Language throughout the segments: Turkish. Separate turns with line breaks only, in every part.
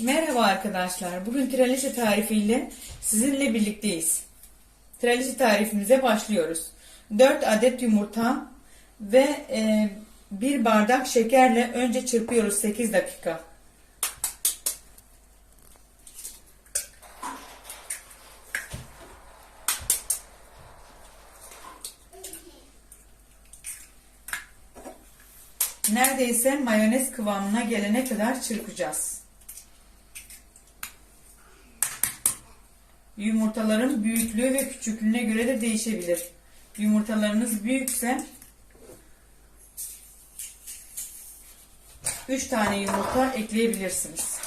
Merhaba arkadaşlar. Bugün traliçe tarifiyle sizinle birlikteyiz. Traliçe tarifimize başlıyoruz. 4 adet yumurta ve e, 1 bardak şekerle önce çırpıyoruz 8 dakika. Neredeyse mayonez kıvamına gelene kadar çırpacağız. Yumurtaların büyüklüğü ve küçüklüğüne göre de değişebilir. Yumurtalarınız büyükse 3 tane yumurta ekleyebilirsiniz.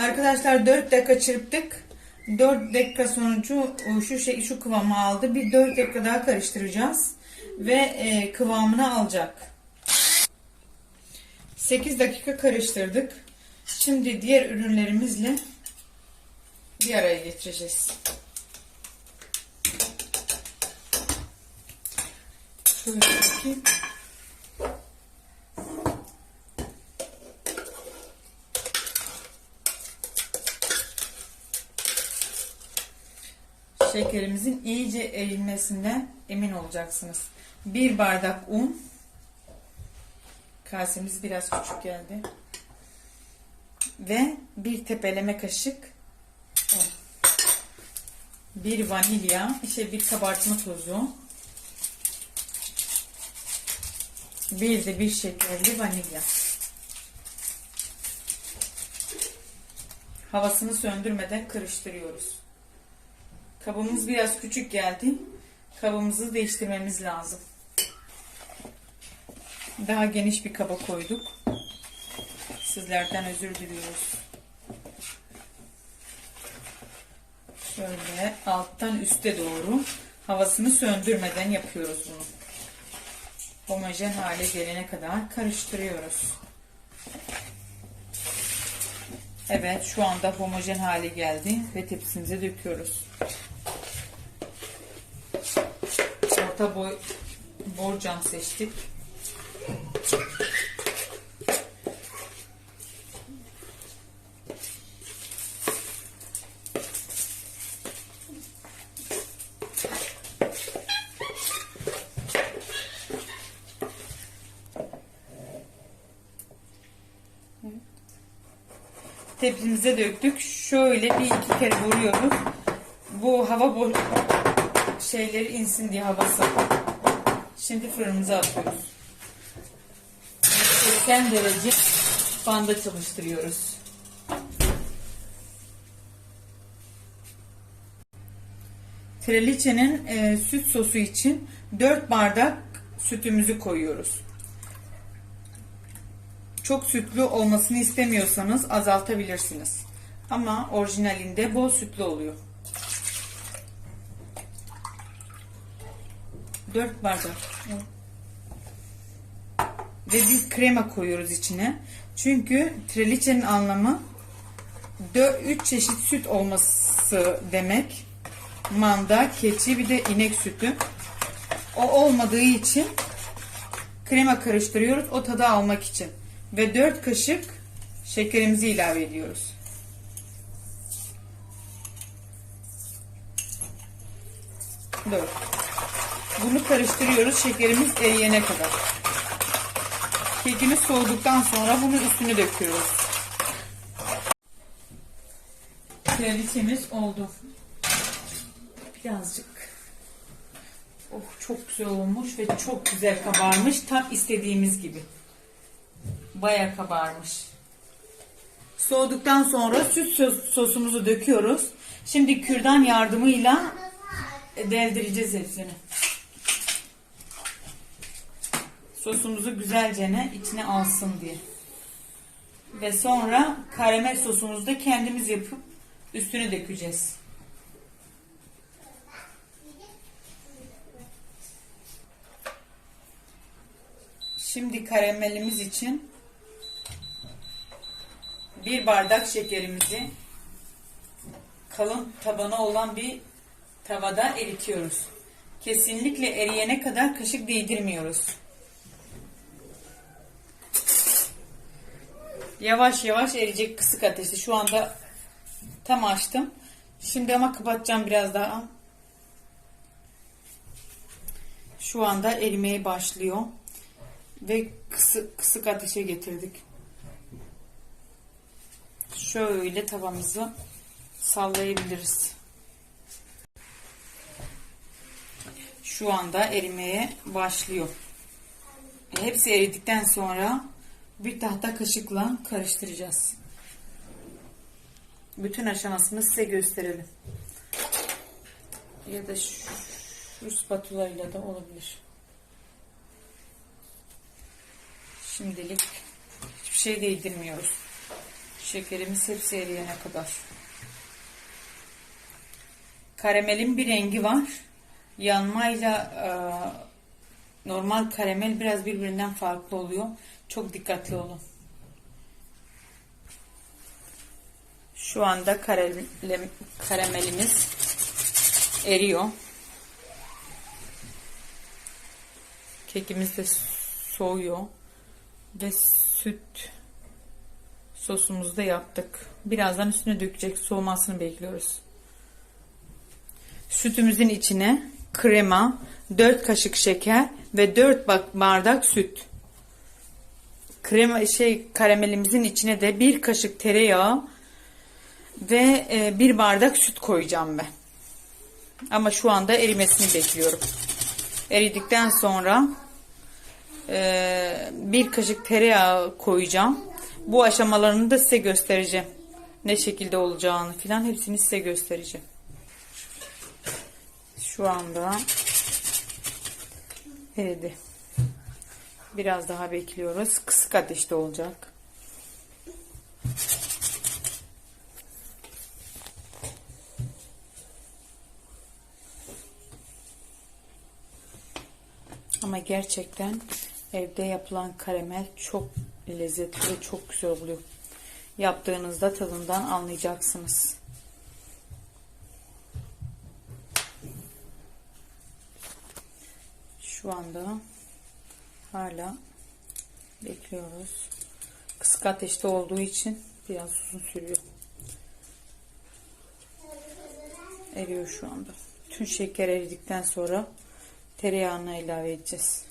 Arkadaşlar 4 dakika çırptık. 4 dakika sonucu şu şey şu kıvamı aldı. Bir 4 dakika daha karıştıracağız ve e, kıvamını alacak. 8 dakika karıştırdık. Şimdi diğer ürünlerimizle bir araya getireceğiz. Şöyle bakayım. Şekerimizin iyice erilmesinden emin olacaksınız. Bir bardak un. Kasemiz biraz küçük geldi. Ve bir tepeleme kaşık. Bir vanilya, işte bir kabartma tozu. Bir de bir şekerli vanilya. Havasını söndürmeden karıştırıyoruz. Kabımız biraz küçük geldi. Kabımızı değiştirmemiz lazım. Daha geniş bir kaba koyduk. Sizlerden özür diliyoruz. Şöyle alttan üste doğru havasını söndürmeden yapıyoruz bunu. Homojen hale gelene kadar karıştırıyoruz. Evet şu anda homojen hale geldi ve tepsimize döküyoruz. Orta boy borcam seçtik. Tepsimize döktük. Şöyle bir iki kere vuruyoruz. Bu hava bo şeyleri insin diye havası. Şimdi fırınımıza atıyoruz. 80 derece fanda çalıştırıyoruz. Treliçenin e, süt sosu için 4 bardak sütümüzü koyuyoruz. Çok sütlü olmasını istemiyorsanız azaltabilirsiniz. Ama orijinalinde bol sütlü oluyor. 4 bardak. Ve bir krema koyuyoruz içine. Çünkü treliçenin anlamı 3 çeşit süt olması demek. Manda, keçi bir de inek sütü. O olmadığı için krema karıştırıyoruz o tadı almak için. Ve 4 kaşık şekerimizi ilave ediyoruz. Dört. Bunu karıştırıyoruz şekerimiz eriyene kadar. Kekimiz soğuduktan sonra bunu üstüne döküyoruz. Kraliçemiz oldu. Birazcık. Oh çok güzel olmuş ve çok güzel kabarmış. Tam istediğimiz gibi. Baya kabarmış. Soğuduktan sonra süt sos- sosumuzu döküyoruz. Şimdi kürdan yardımıyla deldireceğiz hepsini. Sosumuzu güzelce ne içine alsın diye. Ve sonra karamel sosumuzu da kendimiz yapıp üstüne dökeceğiz. Şimdi karamelimiz için bir bardak şekerimizi kalın tabanı olan bir tavada eritiyoruz. Kesinlikle eriyene kadar kaşık değdirmiyoruz. Yavaş yavaş eriyecek kısık ateşte. Şu anda tam açtım. Şimdi ama kapatacağım biraz daha. Şu anda erimeye başlıyor. Ve kısık, kısık ateşe getirdik. Şöyle tavamızı sallayabiliriz. Şu anda erimeye başlıyor. Hepsi eridikten sonra bir tahta kaşıkla karıştıracağız. Bütün aşamasını size gösterelim. Ya da şu, şu spatula ile de olabilir. Şimdilik hiçbir şey değdirmiyoruz. Şekerimiz hepsi eriyene kadar. Karamelin bir rengi var. Yanmayla e, normal karamel biraz birbirinden farklı oluyor. Çok dikkatli olun. Şu anda karamel, karamelimiz eriyor. Kekimiz de soğuyor. Ve süt sosumuzu da yaptık. Birazdan üstüne dökecek. Soğumasını bekliyoruz. Sütümüzün içine krema, 4 kaşık şeker ve 4 bardak süt. Krema şey karamelimizin içine de 1 kaşık tereyağı ve 1 bardak süt koyacağım ben. Ama şu anda erimesini bekliyorum. Eridikten sonra bir kaşık tereyağı koyacağım. Bu aşamalarını da size göstereceğim. Ne şekilde olacağını filan hepsini size göstereceğim. Şu anda eridi. Biraz daha bekliyoruz. Kısık ateşte olacak. Ama gerçekten evde yapılan karamel çok lezzetli ve çok güzel oluyor. Yaptığınızda tadından anlayacaksınız. Şu anda hala bekliyoruz. Kısık ateşte olduğu için biraz uzun sürüyor. Eriyor şu anda. Tüm şeker eridikten sonra tereyağını ilave edeceğiz.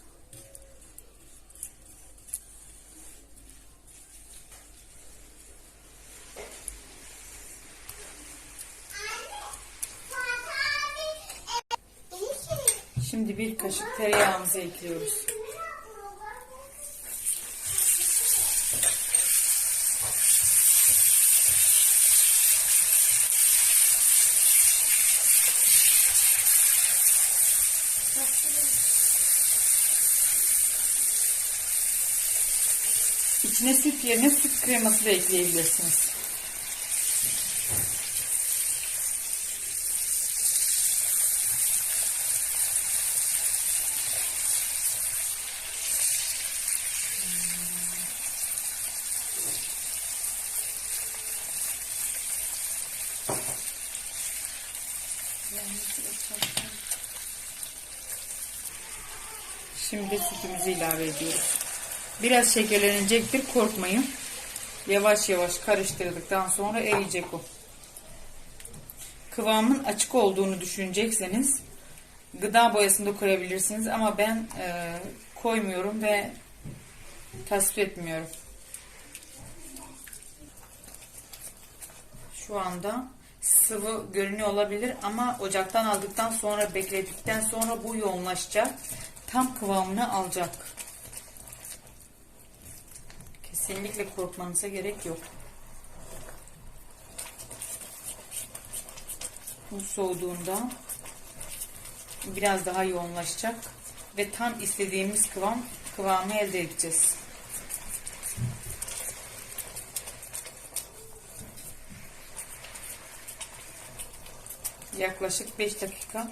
Şimdi bir kaşık tereyağımızı ekliyoruz. İçine süt yerine süt kreması da ekleyebilirsiniz. Şimdi sütümüzü ilave ediyoruz. Biraz şekerlenecektir korkmayın. Yavaş yavaş karıştırdıktan sonra eriyecek o. Kıvamın açık olduğunu düşünecekseniz gıda boyasını da koyabilirsiniz ama ben e, koymuyorum ve tasvip etmiyorum. Şu anda sıvı görünüyor olabilir ama ocaktan aldıktan sonra bekledikten sonra bu yoğunlaşacak. Tam kıvamını alacak. Kesinlikle korkmanıza gerek yok. Bu soğuduğunda biraz daha yoğunlaşacak ve tam istediğimiz kıvam kıvamı elde edeceğiz. Yaklaşık 5 dakika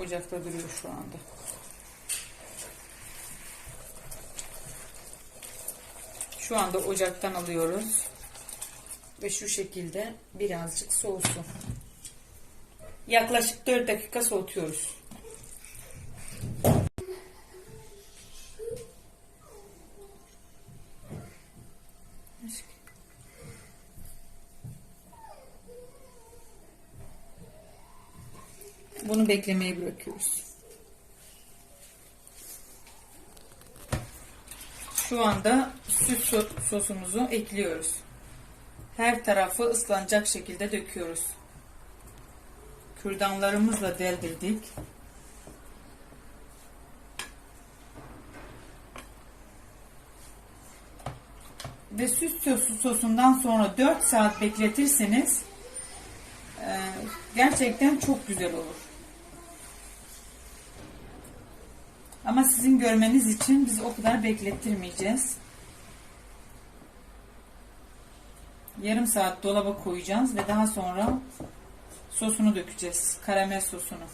ocakta duruyor şu anda. Şu anda ocaktan alıyoruz. Ve şu şekilde birazcık soğusun. Yaklaşık 4 dakika soğutuyoruz. Bunu beklemeye bırakıyoruz. Şu anda süt so- sosumuzu ekliyoruz. Her tarafı ıslanacak şekilde döküyoruz. Kürdanlarımızla deldirdik. Ve süt sosu sosundan sonra 4 saat bekletirseniz e, gerçekten çok güzel olur. Ama sizin görmeniz için biz o kadar beklettirmeyeceğiz. Yarım saat dolaba koyacağız ve daha sonra sosunu dökeceğiz. Karamel sosunu.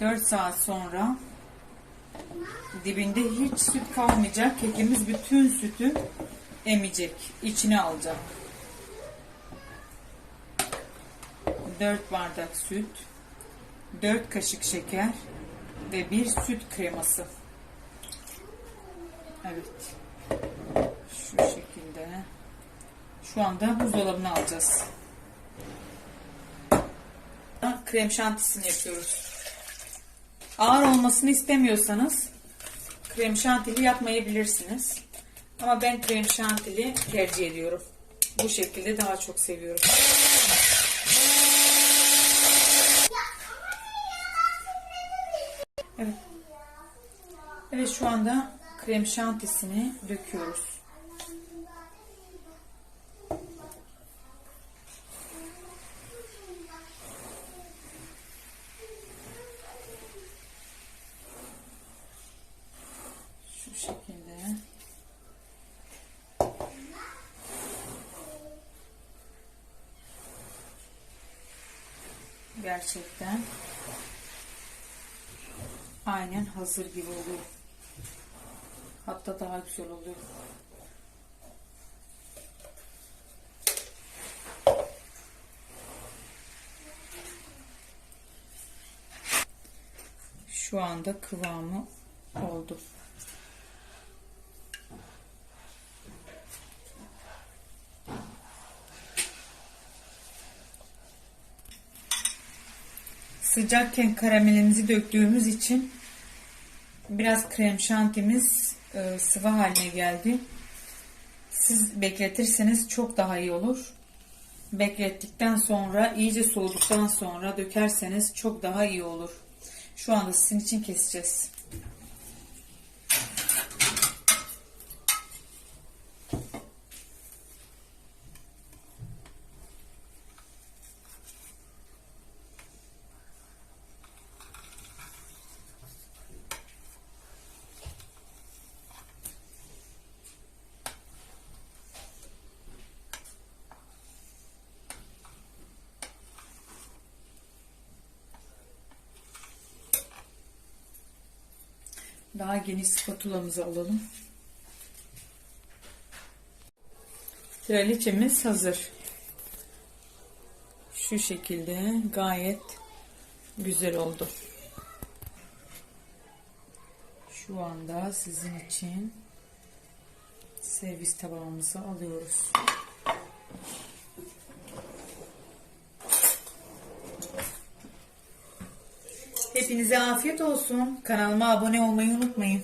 Dört saat sonra dibinde hiç süt kalmayacak. Kekimiz bütün sütü emecek. içine alacak. 4 bardak süt, 4 kaşık şeker ve bir süt kreması. Evet. Şu şekilde. Şu anda buzdolabına alacağız. Krem şantisini yapıyoruz. Ağır olmasını istemiyorsanız krem şantili yapmayabilirsiniz. Ama ben krem şantili tercih ediyorum. Bu şekilde daha çok seviyorum. Evet. Evet şu anda krem şantisini döküyoruz. Şu şekilde. Gerçekten aynen hazır gibi oluyor. Hatta daha güzel oluyor. Şu anda kıvamı oldu. Sıcakken karamelimizi döktüğümüz için biraz krem şantimiz e, sıvı haline geldi. Siz bekletirseniz çok daha iyi olur. Beklettikten sonra iyice soğuduktan sonra dökerseniz çok daha iyi olur. Şu anda sizin için keseceğiz. Daha geniş spatulamızı alalım. Traliçemiz hazır. Şu şekilde gayet güzel oldu. Şu anda sizin için servis tabağımıza alıyoruz. Hepinize afiyet olsun. Kanalıma abone olmayı unutmayın.